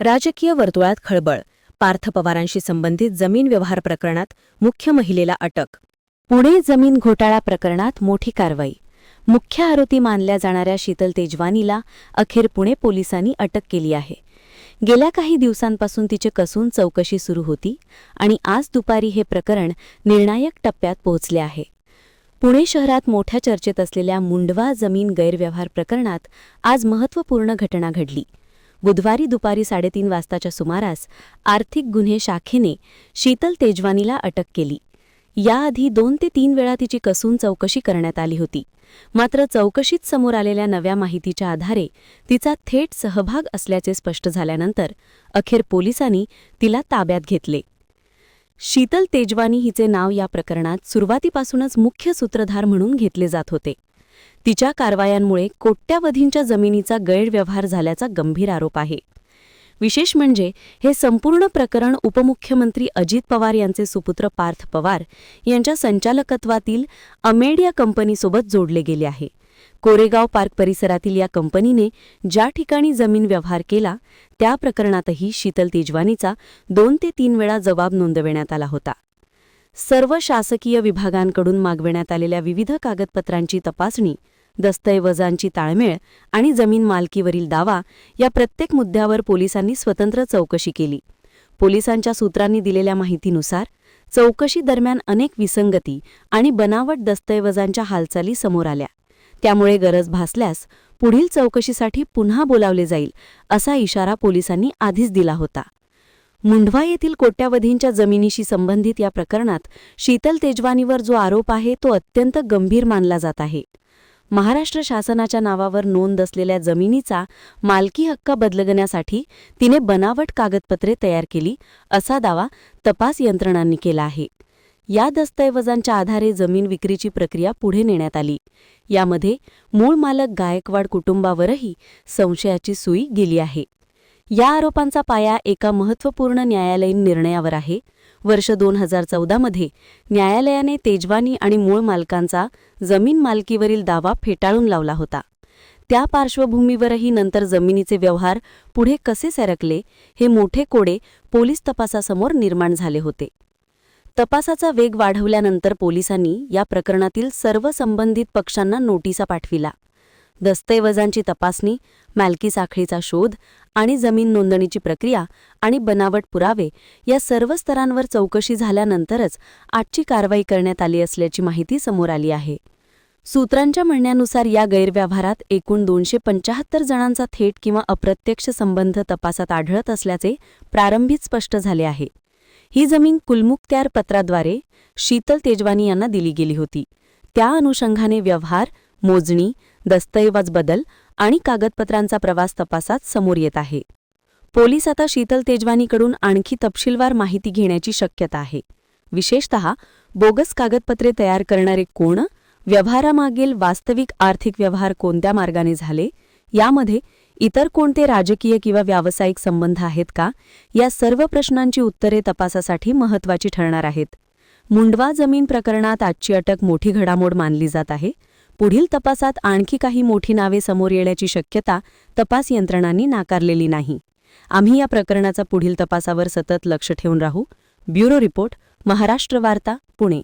राजकीय वर्तुळात खळबळ पार्थ पवारांशी संबंधित जमीन व्यवहार प्रकरणात मुख्य महिलेला अटक. पुणे जमीन घोटाळा प्रकरणात मोठी कारवाई. मुख्य आरोपी मानल्या जाणाऱ्या शीतल तेजवानीला अखेर पुणे पोलिसांनी अटक केली आहे. गेल्या काही दिवसांपासून तिचे कसून चौकशी सुरू होती आणि आज दुपारी हे प्रकरण निर्णायक टप्प्यात पोहोचले आहे. पुणे शहरात मोठ्या चर्चेत असलेल्या मुंडवा जमीन गैरव्यवहार प्रकरणात आज महत्त्वपूर्ण घटना घडली. बुधवारी दुपारी साडेतीन वाजताच्या सुमारास आर्थिक गुन्हे शाखेने शीतल तेजवानीला अटक केली. याआधी दोन ते तीन वेळा तिची कसून चौकशी करण्यात आली होती. मात्र चौकशीत समोर आलेल्या नव्या माहितीच्या आधारे तिचा थेट सहभाग असल्याचे स्पष्ट झाल्यानंतर अखेर पोलिसांनी तिला ताब्यात घेतले. शीतल तेजवानी हिचे नाव या प्रकरणात सुरुवातीपासूनच मुख्य सूत्रधार म्हणून घेतले जात होते. तिच्या कारवायांमुळे कोट्यावधींच्या जमिनीचा गैरव्यवहार झाल्याचा गंभीर आरोप आहे. विशेष म्हणजे हे संपूर्ण प्रकरण उपमुख्यमंत्री अजित पवार यांचे सुपुत्र पार्थ पवार यांच्या संचालकत्वातील अमेडिया कंपनीसोबत जोडले गेले आहे. कोरेगाव पार्क परिसरातील या कंपनीने ज्या ठिकाणी जमीन व्यवहार केला त्या प्रकरणातही शीतल तेजवानीचा दोन ते तीन वेळा जबाब नोंदविण्यात आला होता. सर्व शासकीय विभागांकडून मागविण्यात आलेल्या विविध कागदपत्रांची तपासणी दस्तऐवजांची ताळमेळ आणि जमीन मालकीवरील दावा या प्रत्येक मुद्द्यावर पोलिसांनी स्वतंत्र चौकशी केली. पोलिसांच्या सूत्रांनी दिलेल्या माहितीनुसार चौकशी दरम्यान अनेक विसंगती आणि बनावट दस्तऐवजांच्या हालचाली समोर आल्या. त्यामुळे गरज भासल्यास पुढील चौकशीसाठी पुन्हा बोलावले जाईल असा इशारा पोलिसांनी आधीच दिला होता. मुंढवा येथील कोट्यावधींच्या जमिनीशी संबंधित या प्रकरणात शीतल तेजवानीवर जो आरोप आहे तो अत्यंत गंभीर मानला जात आहे. महाराष्ट्र शासनाच्या नावावर नोंद असलेल्या जमिनीचा मालकी हक्क बदलगण्यासाठी तिने बनावट कागदपत्रे तयार केली असा दावा तपास यंत्रणांनी केला आहे. या दस्तऐवजांच्या आधारे जमीन विक्रीची प्रक्रिया पुढे नेण्यात आली. यामध्ये मूळ मालक गायकवाड कुटुंबावरही संशयाची सुई गेली आहे. या आरोपांचा पाया एका महत्त्वपूर्ण न्यायालयीन निर्णयावर आहे. वर्ष दोन हजार चौदामध्ये न्यायालयाने तेजवानी आणि मूळ मालकांचा जमीन मालकीवरील दावा फेटाळून लावला होता. त्या पार्श्वभूमीवरही नंतर जमिनीचे व्यवहार पुढे कसे सरकले हे मोठे कोडे पोलीस तपासासमोर निर्माण झाले होते. तपासाचा वेग वाढवल्यानंतर पोलिसांनी या प्रकरणातील सर्व संबंधित पक्षांना नोटिसा पाठविला. दस्तऐवजांची तपासणी मालकी साखळीचा शोध आणि जमीन नोंदणीची प्रक्रिया आणि बनावट पुरावे या सर्व स्तरांवर चौकशी झाल्यानंतरच आजची कारवाई करण्यात आली असल्याची माहिती समोर आली आहे. सूत्रांच्या म्हणण्यानुसार या गैरव्यवहारात एकूण दोनशे पंचाहत्तर जणांचा थेट किंवा अप्रत्यक्ष संबंध तपासात आढळत असल्याचे प्रारंभीच स्पष्ट झाले आहे. ही जमीन कुलमुक्त्यार पत्राद्वारे शीतल तेजवानी यांना दिली गेली होती. त्या अनुषंगाने व्यवहार मोजणी दस्तऐवज बदल आणि कागदपत्रांचा प्रवास तपासात समोर येत आहे. पोलीस आता शीतल तेजवानीकडून आणखी तपशीलवार माहिती घेण्याची शक्यता आहे. विशेषत बोगस कागदपत्रे तयार करणारे कोण व्यवहारामागील वास्तविक आर्थिक व्यवहार कोणत्या मार्गाने झाले यामध्ये इतर कोणते राजकीय किंवा व्यावसायिक संबंध आहेत का या सर्व प्रश्नांची उत्तरे तपासासाठी महत्त्वाची ठरणार आहेत. मुंडवा जमीन प्रकरणात आजची अटक मोठी घडामोड मानली जात आहे. पुढील तपासात आणखी काही मोठी नावे समोर येण्याची शक्यता तपास यंत्रणांनी नाकारलेली नाही. आम्ही या प्रकरणाचा पुढील तपासावर सतत लक्ष ठेवून राहू. ब्युरो रिपोर्ट महाराष्ट्र वार्ता पुणे.